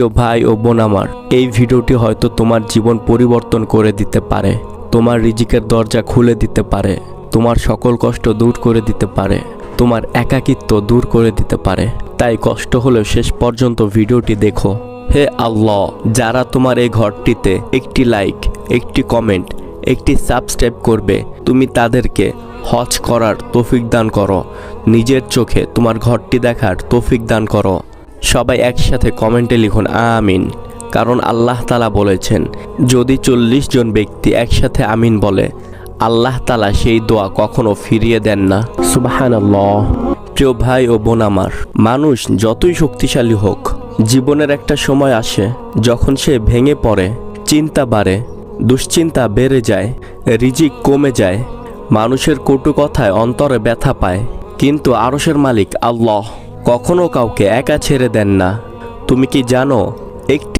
প্রিয় ভাই ও বোন আমার, এই ভিডিওটি হয়তো তোমার জীবন পরিবর্তন করে দিতে পারে, তোমার রিজিকের দরজা খুলে দিতে পারে, তোমার সকল কষ্ট দূর করে দিতে পারে, তোমার একাকিত্ব দূর করে দিতে পারে। তাই কষ্ট হলেও শেষ পর্যন্ত ভিডিওটি দেখো। হে আল্লাহ, যারা তোমার এই ঘরটিতে একটি লাইক একটি কমেন্ট একটি সাবস্ক্রাইব করবে, তুমি তাদেরকে হজ করার তৌফিক দান করো, নিজের চোখে তোমার ঘরটি দেখার তৌফিক দান করো। সবাই একসাথে কমেন্টে লিখুন, আমিন। কারণ আল্লাহ তালা বলেছেন, যদি চল্লিশ জন ব্যক্তি একসাথে আমিন বলে, আল্লাহ তালা সেই দোয়া কখনো ফিরিয়ে দেন না। সুবাহান প্রিয় ভাই ও বোন আমার, মানুষ যতই শক্তিশালী হোক, জীবনের একটা সময় আসে যখন সে ভেঙে পড়ে, চিন্তা বাড়ে, দুশ্চিন্তা বেড়ে যায়, রিজিক কমে যায়, মানুষের কটু কথায় অন্তরে ব্যথা পায়, কিন্তু আরশের মালিক আল্লাহ। কখনো কাউকে একা ছেড়ে দেন না। তুমি কি জানো একটি